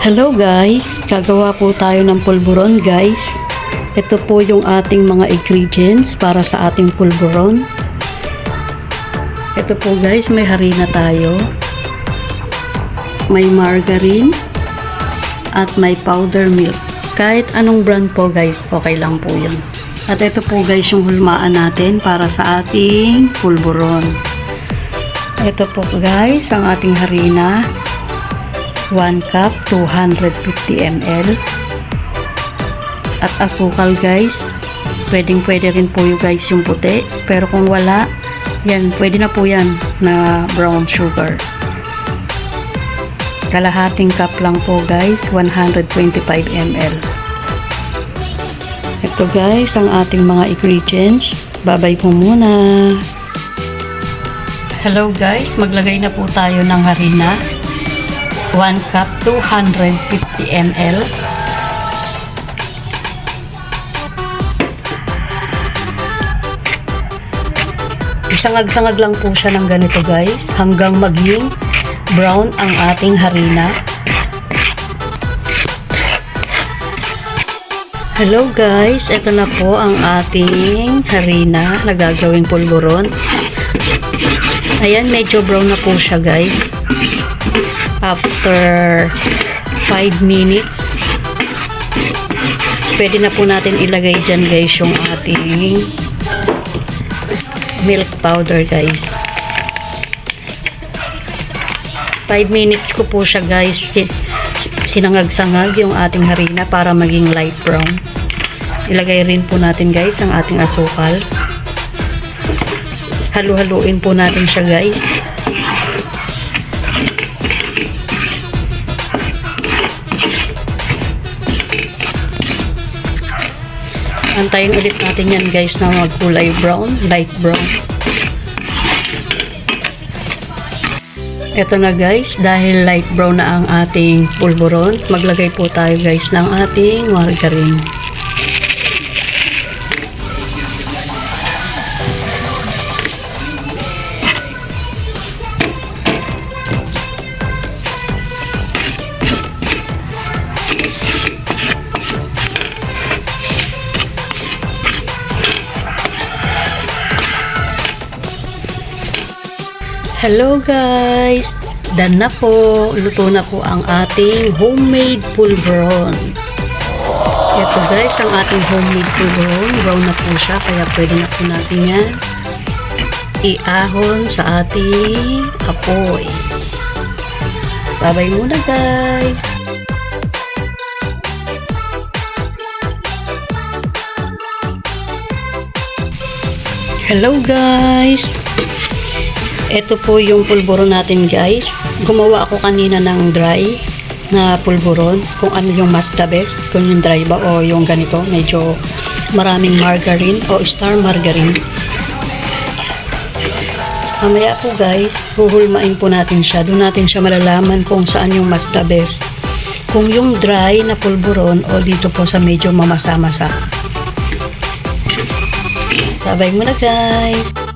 Hello guys, gagawa po tayo ng pulburon guys. Ito po yung ating mga ingredients para sa ating pulburon. Ito po guys, may harina tayo. May margarine at may powder milk. Kahit anong brand po guys, okay lang po yun. At ito po guys yung hulmaan natin para sa ating pulburon. Ito po guys ang ating harina. 1 cup 250 ml. At asukal guys. Pwedeng pwede rin po yung guys yung puti. Pero kung wala, yan, pwede na po yan na brown sugar. Kalahating cup lang po guys, 125 ml. Ito guys, ang ating mga ingredients. Babay po muna. Hello guys, maglagay na po tayo ng harina. 1 cup 250 ml. Isangag-sangag lang po siya ng ganito guys hanggang maging brown ang ating harina. Hello guys, ito na po ang ating harina na gagawing pulburon. Ayan, medyo brown na po siya guys. After 5 minutes, pwede na po natin ilagay dyan guys yung ating milk powder guys. 5 minutes ko po siya guys si- sinangag-sangag yung ating harina para maging light brown. Ilagay rin po natin guys ang ating asukal. Halu-haluin po natin siya guys. Antayin ulit natin yan guys na magkulay brown, light brown. Ito na guys, dahil light brown na ang ating pulburon, maglagay po tayo guys ng ating margarine. Hello guys! Dan na po, luto na po ang ating homemade pulveron. Ito guys, ang ating homemade pulveron. Brown na po siya, kaya pwede na po natin yan iahon sa ating apoy. Babay muna guys! Hello guys! Ito po yung pulburon natin guys. Gumawa ako kanina ng dry na pulburon. Kung ano yung mas the best. Kung yung dry ba o yung ganito. Medyo maraming margarine o star margarine. Mamaya po guys, huhulmain po natin siya. Doon natin siya malalaman kung saan yung mas the best. Kung yung dry na pulburon o dito po sa medyo mamasa-masa. Sabay muna guys.